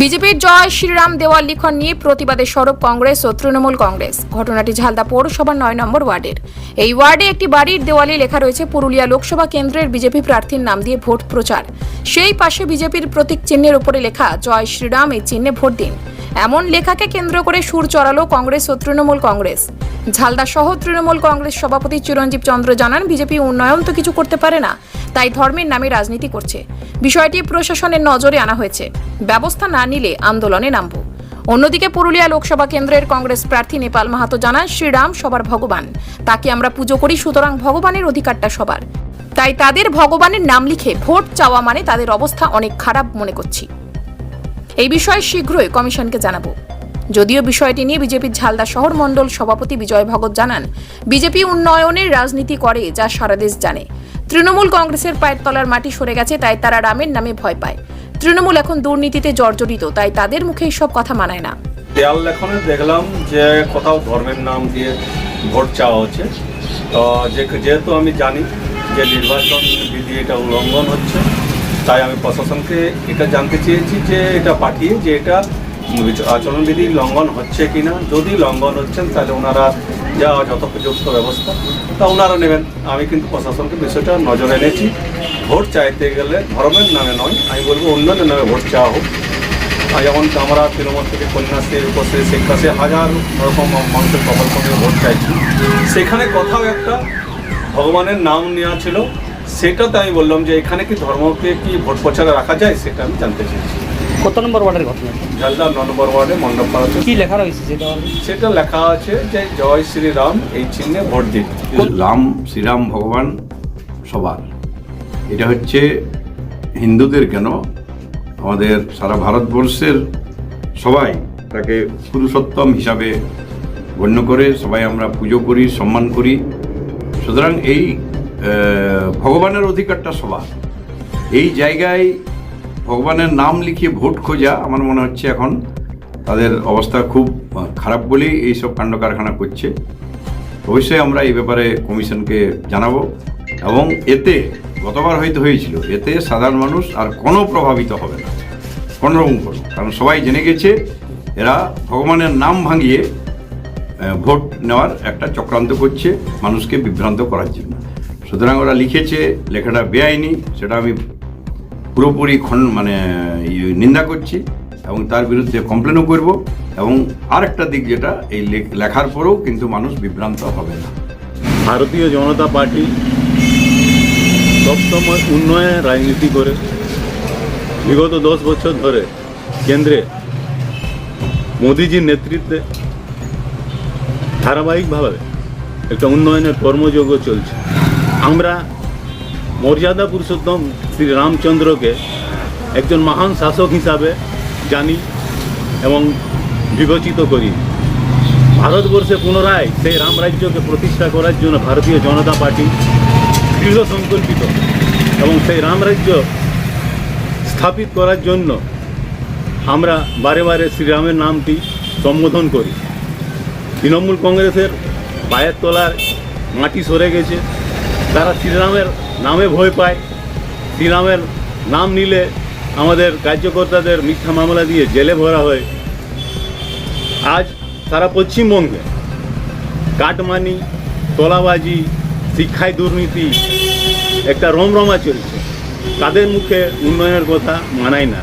বিজেপির জয় শ্রীরাম দেওয়াল লিখন নিয়ে প্রতিবাদে সরব কংগ্রেস ও তৃণমূল কংগ্রেস। ঘটনাটি ঝালদা পৌরসভার নয় নম্বর ওয়ার্ডের। এই ওয়ার্ডে একটি বাড়ির দেওয়ালে লেখা রয়েছে, পুরুলিয়া লোকসভা কেন্দ্রের বিজেপি প্রার্থীর নাম দিয়ে ভোট প্রচার। সেই পাশে বিজেপির প্রতীক চিহ্নের উপরে লেখা, জয় শ্রীরাম এই চিহ্নে ভোট দিন। এমন লেখাকে কেন্দ্র করে সুর চড়ালো কংগ্রেস ও তৃণমূল কংগ্রেস। ঝালদা সহ তৃণমূল কংগ্রেস সভাপতি চিরঞ্জীব চন্দ্র জানান, বিজেপি উন্নয়ন তো কিছু করতে পারে না, তাই ধর্মের নামে রাজনীতি করছে। বিষয়টি প্রশাসনের নজরে আনা হয়েছে। ব্যবস্থা না নিলে আন্দোলনে নামব। অন্যদিকে পুরুলিয়া লোকসভা কেন্দ্রের কংগ্রেস প্রার্থী নেপাল মাহাতো জানান, শ্রীরাম সবার ভগবান। তাকে আমরা পুজো করি, সুতরাং ভগবানের অধিকারটা সবার। তাই তাদের ভগবানের নাম লিখে ভোট চাওয়া মানে তাদের অবস্থা অনেক খারাপ মনে করছি। এই বিষয়ে শীঘ্রই কমিশনকে জানাব। যদিও বিষয়টি নিয়ে বিজেপির ঝালদা শহর মণ্ডল সভাপতি বিজয় ভগত জানান, বিজেপি উন্নয়নের রাজনীতি করে যা সারা দেশ জানে। তৃণমূল কংগ্রেসের পায়ের তলার মাটি সরে গেছে, তাই তারা রামের নামে ভয় পায়। তৃণমূল এখন দুর্নীতিতে জর্জরিত, তাই তাদের মুখে সব কথা মানায় না। দেয়াল লেখনে দেখলাম যে কোথাও ধর্মের নাম দিয়ে ভোট চাওয়া হচ্ছে। তো যেহেতু আমি জানি যে নির্বাচন বিধি এটা উল্লঙ্ঘন হচ্ছে, তাই আমি প্রশাসনকে এটা জানতে চেয়েছি যে এটা পাঠিয়ে, যে এটা আচরণবিধি লঙ্ঘন হচ্ছে কিনা? যদি লঙ্ঘন হচ্ছেন তাহলে ওনারা যা যথোপযুক্ত ব্যবস্থা। তা ওনারা নেবেন। আমি কিন্তু প্রশাসনকে বিষয়টা নজরে এনেছি। ভোট চাইতে গেলে ধর্মের নামে নয়। আমি বলব উন্নয়নের নামে ভোট চাওয়া হোক। যেমন আমরা তৃণমূল থেকে কন্যাশ্রী রূপশ্রী শিক্ষাশ্রী হাজার রকম মানুষের প্রকল্প নিয়ে ভোট চাইছি। সেখানে কোথাও একটা, ভগবানের নাম নেওয়া ছিল। সেটাতে আমি বললাম যে এখানে কি ধর্মকে কি ভোট প্রচারে রাখা যায়, সেটা আমি জানতে চাইছি। কত নম্বর ওয়ার্ডের ঘটনা? ঝালদা ন নম্বর ওয়ার্ডে মণ্ডপ পাড়াতে কি লেখা রয়েছে সেটা সেটা লেখা আছে যে জয় শ্রীরাম এই চিহ্নে ভোট দিন। রাম শ্রীরাম ভগবান সবার। এটা হচ্ছে হিন্দুদের কেন? আমাদের সারা ভারতবর্ষের সবাই তাকে পুরুষোত্তম হিসাবে গণ্য করে সবাই আমরা পুজো করি সম্মান করি। সুতরাং এই ভগবানের অধিকারটা সবার। এই জায়গায় ভগবানের নাম লিখিয়ে ভোট খোঁজা আমার মনে হচ্ছে এখন তাদের অবস্থা খুব খারাপ বলেই এইসব কাণ্ড কারখানা করছে। অবশ্যই আমরা এই ব্যাপারে কমিশনকে জানাব এবং এতে গতবার হয়তো হয়েছিল, এতে সাধারণ মানুষ আর কোনো প্রভাবিত হবে না কোনোরকম কোনো। কারণ সবাই জেনে গেছে, এরা ভগবানের নাম ভাঙিয়ে ভোট নেওয়ার একটা চক্রান্ত করছে মানুষকে বিভ্রান্ত করার জন্য। সুতরাং ওরা লিখেছে, লেখাটা বেআইনি, সেটা আমি পুরোপুরি খন মানে ইয়ে, নিন্দা করছি এবং তার বিরুদ্ধে কমপ্লেনও করব এবং আরেকটা দিক যেটা এই লেখ- লেখার পরেও কিন্তু মানুষ বিভ্রান্ত হবে না। ভারতীয় জনতা পার্টি সবসময় উন্নয়নের রাজনীতি করে। বিগত দশ বছর ধরে কেন্দ্রে মোদিজির নেতৃত্বে ধারাবাহিকভাবে একটা উন্নয়নের কর্মযোগ্য চলছে। আমরা মর্যাদা পুরুষোত্তম শ্রী রামচন্দ্রকে একজন মহান শাসক হিসাবে জানি এবং বিবেচিত করি। ভারতবর্ষে পুনরায় সেই রামরাজ্যকে প্রতিষ্ঠা করার জন্য ভারতীয় জনতা পার্টি দৃঢ় সংকল্পিত এবং সেই রামরাজ্য স্থাপিত করার জন্য আমরা বারে বারে শ্রীরামের নামটি সম্বোধন করি। তৃণমূল কংগ্রেসের পায়ের তলার মাটি সরে গেছে। তারা শ্রীরামের নামে ভয় পায়। শ্রীরামের নাম নিলে আমাদের কার্যকর্তাদের মিথ্যা মামলা দিয়ে জেলে ভরা হয়। আজ সারা পশ্চিমবঙ্গে কাটমানি, তোলাবাজি, শিক্ষায় দুর্নীতি একটা রমরমা চলছে। তাদের মুখে উন্নয়নের কথা মানায় না।